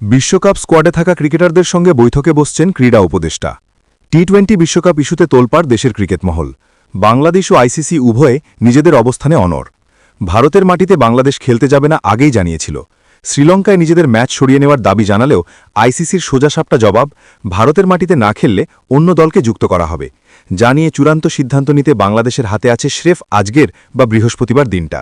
বিশ্বকাপ স্কোয়াডে থাকা ক্রিকেটারদের সঙ্গে বৈঠকে বসছেন ক্রীড়া উপদেষ্টা। টি টোয়েন্টি বিশ্বকাপ ইস্যুতে তোলপাড় দেশের ক্রিকেট মহল। বাংলাদেশ ও আইসিসি উভয়ে নিজেদের অবস্থানে অনর ভারতের মাটিতে বাংলাদেশ খেলতে যাবে না আগেই জানিয়েছিল। শ্রীলঙ্কায় নিজেদের ম্যাচ সরিয়ে নেওয়ার দাবি জানালেও আইসিসির সোজাসাপটা জবাব ভারতের মাটিতে না খেললে অন্য দলকে যুক্ত করা হবে, জানিয়ে চূড়ান্ত সিদ্ধান্ত নিতে বাংলাদেশের হাতে আছে স্রেফ আজকের বা বৃহস্পতিবার দিনটা।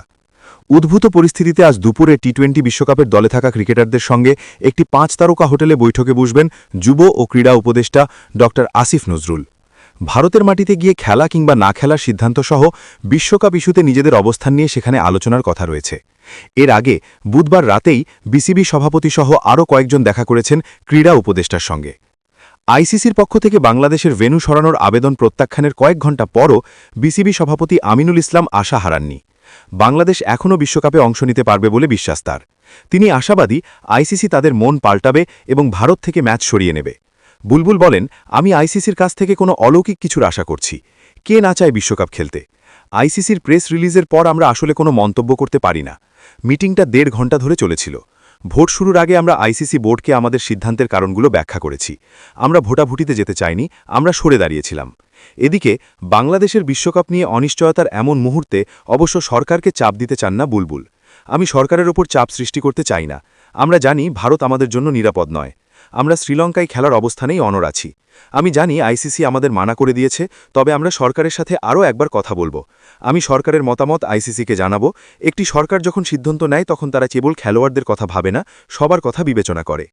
উদ্ভূত পরিস্থিতিতে আজ দুপুরে টি টোয়েন্টি বিশ্বকাপের দলে থাকা ক্রিকেটারদের সঙ্গে একটি পাঁচ তারকা হোটেলে বৈঠকে বসবেন যুব ও ক্রীড়া উপদেষ্টা ড আসিফ নজরুল। ভারতের মাটিতে গিয়ে খেলা কিংবা না খেলার সিদ্ধান্তসহ বিশ্বকাপ ইস্যুতে নিজেদের অবস্থান নিয়ে সেখানে আলোচনার কথা রয়েছে। এর আগে বুধবার রাতেই বিসিবি সভাপতিসহ আরও কয়েকজন দেখা করেছেন ক্রীড়া উপদেষ্টার সঙ্গে। আইসিসির পক্ষ থেকে বাংলাদেশের ভেনু সরানোর আবেদন প্রত্যাখ্যানের কয়েক ঘণ্টা পরও বিসিবি সভাপতি আমিনুল ইসলাম আশা হারাননি বাংলাদেশ এখনও বিশ্বকাপে অংশ নিতে পারবে বলে বিশ্বাস তার। তিনি আশাবাদী আইসিসি তাদের মন পাল্টাবে এবং ভারত থেকে ম্যাচ সরিয়ে নেবে। বুলবুল বলেন, আমি আইসিসির কাছ থেকে কোনো অলৌকিক কিছুর আশা করছি। কে না চায় বিশ্বকাপ খেলতে? আইসিসির প্রেস রিলিজের পর আমরা আসলে কোনো মন্তব্য করতে পারি না। মিটিংটা দেড় ঘণ্টা ধরে চলেছিল। ভোট শুরুর আগে আমরা আইসিসি বোর্ডকে আমাদের সিদ্ধান্তের কারণগুলো ব্যাখ্যা করেছি। আমরা ভোটাভুটিতে যেতে চাইনি, আমরা সরে দাঁড়িয়েছিলাম। এদিকে বাংলাদেশের বিশ্বকাপ নিয়ে অনিশ্চয়তার এমন মুহূর্তে অবশ্য সরকারকে চাপ দিতে চান না বুলবুল। আমি সরকারের ওপর চাপ সৃষ্টি করতে চাই না। আমরা জানি ভারত আমাদের জন্য নিরাপদ নয়। আমরা শ্রীলঙ্কায় খেলার অবস্থানেই অনর আছি। আমি জানি আইসিসি আমাদের মানা করে দিয়েছে, তবে আমরা সরকারের সাথে আরও একবার কথা বলব। আমি সরকারের মতামত আইসিসিকে জানাব। একটি সরকার যখন সিদ্ধান্ত নেয়, তখন তারা কেবল খেলোয়াড়দের কথা ভাবে না, সবার কথা বিবেচনা করে।